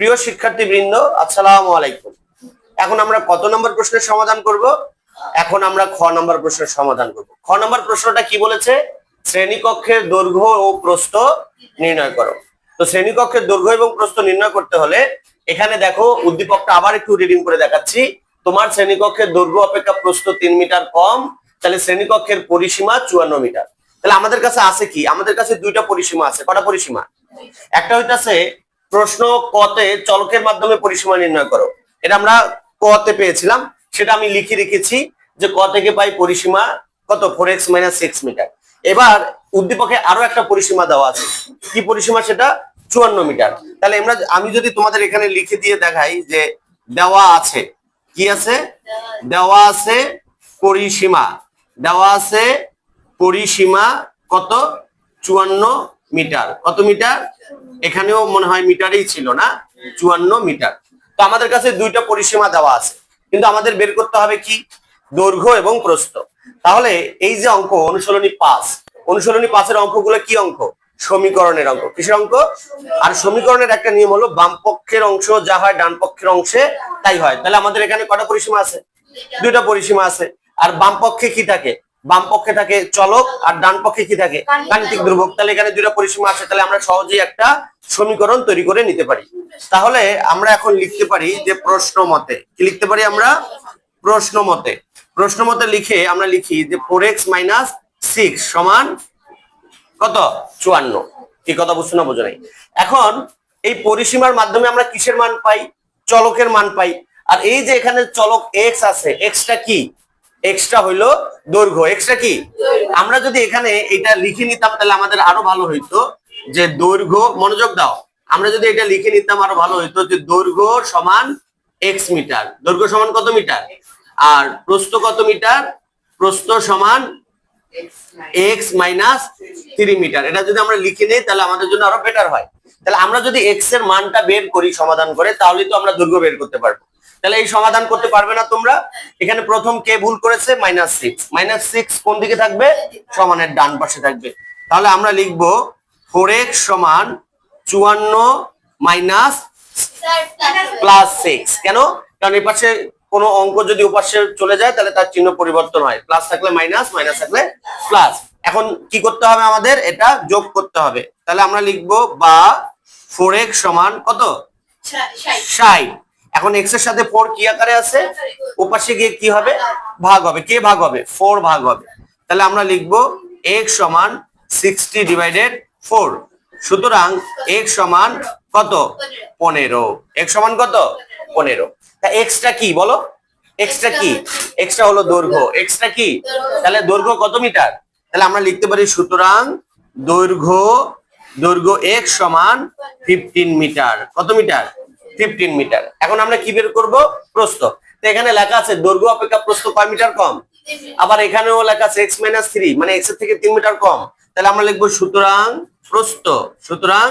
প্রিয় শিক্ষার্থী বৃন্দ আসসালামু আলাইকুম। এখন আমরা কত নম্বর প্রশ্নের সমাধান করব? এখন আমরা খ নম্বর প্রশ্নের সমাধান করব। খ নম্বর প্রশ্নটা কি বলেছে? শ্রেণীকক্ষের দৈর্ঘ্য ও প্রস্থ নির্ণয় করো। তো শ্রেণীকক্ষের দৈর্ঘ্য এবং প্রস্থ নির্ণয় করতে হলে এখানে দেখো, উদ্দীপকটা আবার একটু রিডিং করে দেখাচ্ছি। তোমার শ্রেণীকক্ষের দৈর্ঘ্য অপেক্ষা প্রস্থ তিন মিটার কম, তাহলে শ্রেণীকক্ষের পরিসীমা চুয়ান্ন মিটার। তাহলে আমাদের কাছে আছে কি? আমাদের কাছে দুইটা পরিসীমা আছে। কটা পরিসীমা? একটা হইতাছে প্রশ্ন কতে চলকের মাধ্যমে পরিসীমা নির্ণয় করো। এটা আমরা কতে পেয়েছিলাম, সেটা আমি লিখে রেখেছি যে ক থেকে পাই পরিসীমা কত? Four x minus six metre এবার উদ্দীপকে আরও একটা পরিসীমা দেওয়া আছে। কি পরিসীমা সেটা? চুয়ান্ন মিটার তাহলে আমরা আমি যদি তোমাদের এখানে লিখে দিয়ে দেখাই যে দেওয়া আছে, কি আছে? দেওয়া আছে পরিসীমা। দেওয়া আছে পরিসীমা কত? চুয়ান্ন মিটার। কত মিটার? এখানেও মনে হয় মিটারেই ছিল না, চুয়ান্ন মিটার। তো আমাদের কাছে দুইটা পরিসীমা দেওয়া আছে। কিন্তু আমাদের বের করতে হবে কি? দৈর্ঘ্য এবং প্রস্থ। তাহলে এই যে অঙ্ক, অনুশীলনী পাঁচ, অনুশীলনী পাঁচের অঙ্কগুলো কি অঙ্ক? সমীকরণের অঙ্ক। কিসের অঙ্ক? আর সমীকরণের একটা নিয়ম হলো, বাম পক্ষের অংশ যা হয় ডান পক্ষের অংশে, তাই হয়। তাহলে আমাদের এখানে কটা পরিসীমা আছে? দুইটা পরিসীমা আছে। আর বাম পক্ষে কি থাকে? বাম পক্ষে থাকে চলক আর ডান পক্ষে কি থাকে? গাণিতিক ধ্রুবক তাহলে এখানে দুইটা পরিসীমা আছে তাহলে আমরা সহজেই একটা সমীকরণ তৈরি করে নিতে পারি। তাহলে আমরা এখন লিখতে পারি যে প্রশ্ন মতে। কি লিখতে পারি আমরা? প্রশ্ন মতে। প্রশ্ন মতে লিখে আমরা লিখি যে ফোর এক্স মাইনাস সিক্স সমান কত? চুয়ান্ন। কি কথা বুঝছ না বোঝো নাই? এখন এই পরিসীমার মাধ্যমে আমরা কিসের মান পাই? চলকের মান পাই। আর এই যে এখানে চলক এক্স আছে এক্সটা কি? এক্সটা হইল দৈর্ঘ্য। এক্সট্রা কি? আমরা যদি এখানে এটা লিখে নিতাম তাহলে আমাদের আরও ভালো হইতো যে দৈর্ঘ্য মনোযোগ দাও। আমরা যদি এটা লিখে নিতাম আরও ভালো হইতো যে দৈর্ঘ্য সমান এক্স মিটার। দৈর্ঘ্য সমান কত মিটার? আর প্রস্থ কত মিটার? প্রস্থ সমান এক্স মাইনাস থ্রি মিটার এটা যদি আমরা লিখে নিই তাহলে আমাদের জন্য আরও বেটার হয়। তাহলে আমরা যদি এক্সের মানটা বের করি সমাধান করে তাহলে তো আমরা দৈর্ঘ্য বের করতে পারব। তাহলে এই সমাধান করতে পারবে না তোমরা। এখানে প্রথম কে ভুল করেছে? মাইনাস সিক্স মাইনাস সিক্স কোন দিকে থাকবে? সমানের ডান পাশে থাকবে। তাহলে আমরা লিখব ফোর এক্স সমান চুয়ান্ন মাইনাস প্লাস সিক্স কেন? কারণ এই পাশে কোনো অঙ্ক যদি উপাশে চলে যায় তাহলে তার চিহ্ন পরিবর্তন হয়। প্লাস থাকলে মাইনাস মাইনাস থাকলে প্লাস এখন কি করতে হবে আমাদের? এটা যোগ করতে হবে। তাহলে আমরা লিখব বা ফোর এক্স সমান কত? ষাট। এখন এক্সের সাথে ফোর কি আকারে আছে? ওপাশে গিয়ে কি হবে? ভাগ হবে। কে ভাগ হবে? ফোর ভাগ হবে। তাহলে আমরা লিখব এক্স সমান সিক্সটি ডিভাইডেড ফোর সুতরাং এক্স সমান কত? পনেরো। এক্স সমান কত? পনেরো। তা এক্সটা কি বলো? এক্সটা কি? এক্সটা হলো দৈর্ঘ্য। এক্সটা কি? তাহলে দৈর্ঘ্য কত মিটার? তাহলে আমরা লিখতে পারি সুতরাং দৈর্ঘ্য দৈর্ঘ্য এক্স সমান ফিফটিন মিটার। কত মিটার? ফিফটিন মিটার এখন আমরা কি বের করব? প্রস্থ। তো এখানে লেখা আছে, দৈর্ঘ্য অপেক্ষা প্রস্থ কয় মিটার কম? আবার এখানেও লেখা আছে এক্স মাইনাস থ্রি মানে এক্সের থেকে তিন মিটার কম। তাহলে আমরা লিখব, সুতরাং প্রস্থ সুতরাং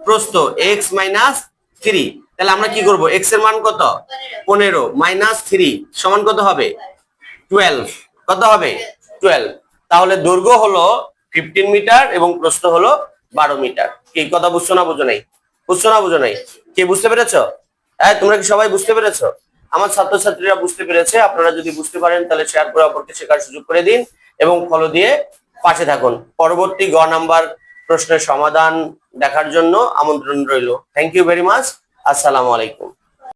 প্রস্থ এক্স মাইনাস থ্রি তাহলে আমরা কি করব? এক্সের মান কত? পনেরো মাইনাস থ্রি সমান কত হবে? টুয়েলভ কত হবে? টুয়েলভ তাহলে দৈর্ঘ্য হলো ফিফটিন মিটার এবং প্রস্থ হলো বারো মিটার কি, কথা বুঝছ না বুঝো নাই? বুঝছ না বুঝো নাই? কে বুঝতে পেরেছ? হ্যাঁ তোমরা কি সবাই বুঝতে পেরেছ? আমার ছাত্রছাত্রীরা বুঝতে পেরেছে, আপনারা যদি বুঝতে পারেন, তাহলে শেয়ার করে অপরকে শেখার সুযোগ করে দিন এবং ফলো দিয়ে পাশে থাকুন। পরবর্তী গ নাম্বার প্রশ্নের সমাধান দেখার জন্য আমন্ত্রণ রইল। থ্যাংক ইউ ভেরি মাচ আসসালামু আলাইকুম।